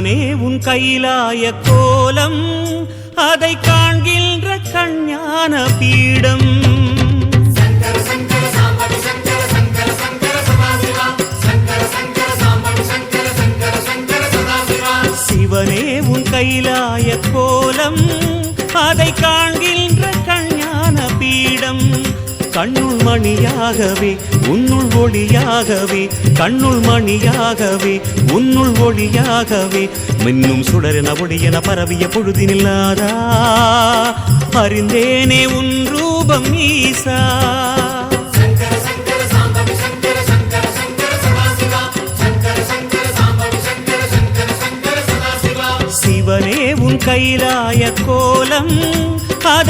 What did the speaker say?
சிவனே உன் கையிலாய கோலம் அதை காண்கின்ற கண்ஞான பீடம். சிவனே உன் கையிலாய கோலம் அதை சங்கர கண்ணுள் மணியாகவே உன்னுள் ஒளியாகவே கண்ணுள் மணியாகவே உன்னுள் ஒளியாகவே. மின்னும் சுடரென ஒளியென பரவிய பொழுதினில்லாதா? அறிந்தேனே உன் ரூபம் ஈசா. சிவனே உன் கைலாய கோலம் அத